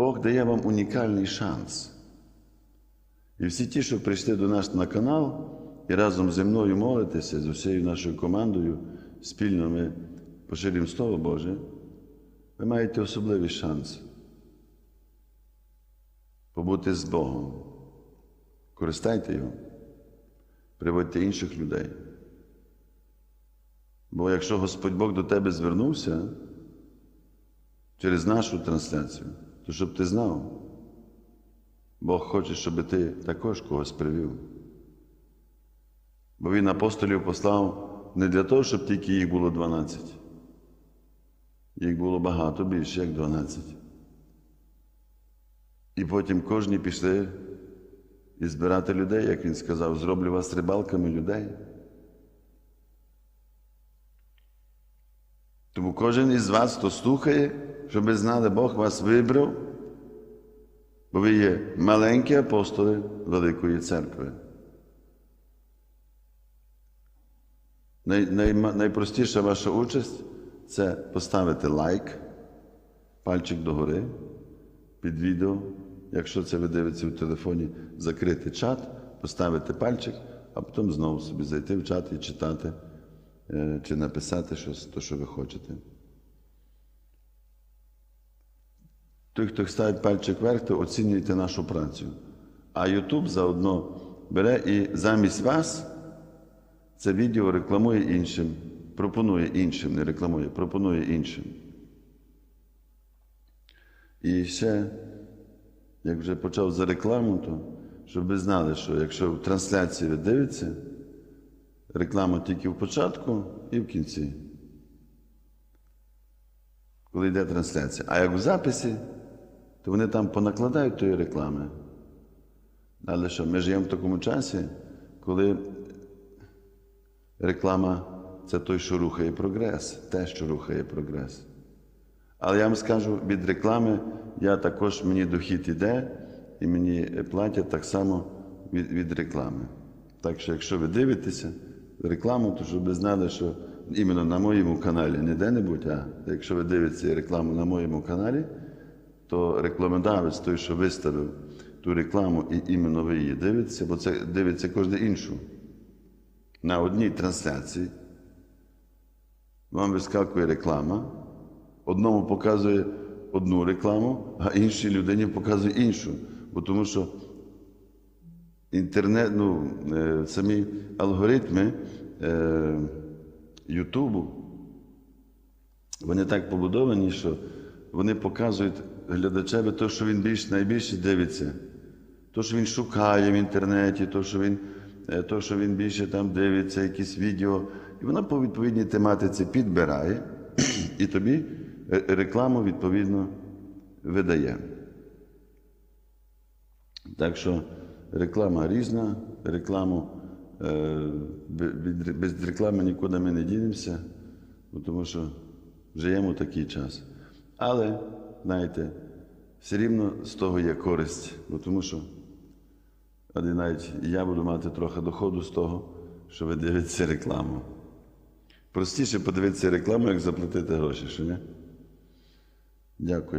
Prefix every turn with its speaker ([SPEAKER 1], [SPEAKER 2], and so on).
[SPEAKER 1] Бог дає вам унікальний шанс. І всі ті, що прийшли до нас на канал і разом зі мною молитеся, з усією нашою командою, спільно ми поширюємо Слово Боже, ви маєте особливий шанс побути з Богом. Користайте його, приводьте інших людей. Бо якщо Господь Бог до тебе звернувся через нашу трансляцію, то щоб ти знав, Бог хоче, щоб ти також когось привів. Бо Він апостолів послав не для того, щоб тільки їх було 12. Їх було багато більше, як 12. І потім кожні пішли і збирати людей, як він сказав, зроблю вас рибалками людей. Тому кожен із вас, хто слухає, щоб знали, Бог вас вибрав, бо ви є маленькі апостоли Великої церкви. Най, най, найпростіша ваша участь це поставити лайк, пальчик догори під відео. Якщо це ви дивитеся в телефоні, закрити чат, поставити пальчик, а потім знову собі зайти в чат і читати е, чи написати щось, то, що ви хочете. Той, хто ставить пальчик вверх, то оцінюйте нашу працю. А YouTube заодно бере і замість вас це відео рекламує іншим, пропонує іншим, не рекламує, пропонує іншим. І ще, як вже почав за рекламу, то щоб ви знали, що якщо в трансляції ви дивитеся, реклама тільки в початку і в кінці. Коли йде трансляція. А як в записі, то вони там понакладають тої реклами. Але що, ми живемо в такому часі, коли реклама це той, що рухає прогрес, те, що рухає прогрес. Але я вам скажу, від реклами я також мені дохід іде, і мені платять так само від, від реклами. Так що, якщо ви дивитеся рекламу, то щоб ви знали, що іменно на моєму каналі, не де-небудь, а якщо ви дивитеся рекламу на моєму каналі, то рекламодавець той, що виставив ту рекламу, і іменно ви її дивитеся, бо це дивиться кожен іншу. На одній трансляції вам вискакує реклама, одному показує одну рекламу, а іншій людині показує іншу. Бо тому що інтернет, ну, е, самі алгоритми е, Ютубу, вони так побудовані, що вони показують глядачеві те, що він більш, найбільше дивиться. То, що він шукає в інтернеті, то, що він, е, то, що він більше там дивиться, якісь відео. І вона по відповідній тематиці підбирає і тобі е, рекламу відповідно видає. Так що реклама різна, рекламу, е, без реклами нікуди ми не дінемося, тому що живемо такий час. Але, знаєте, все рівно з того є користь, бо тому що навіть я буду мати трохи доходу з того, що ви дивитеся рекламу. Простіше подивитися рекламу, як заплатити гроші, що ні? Дякую.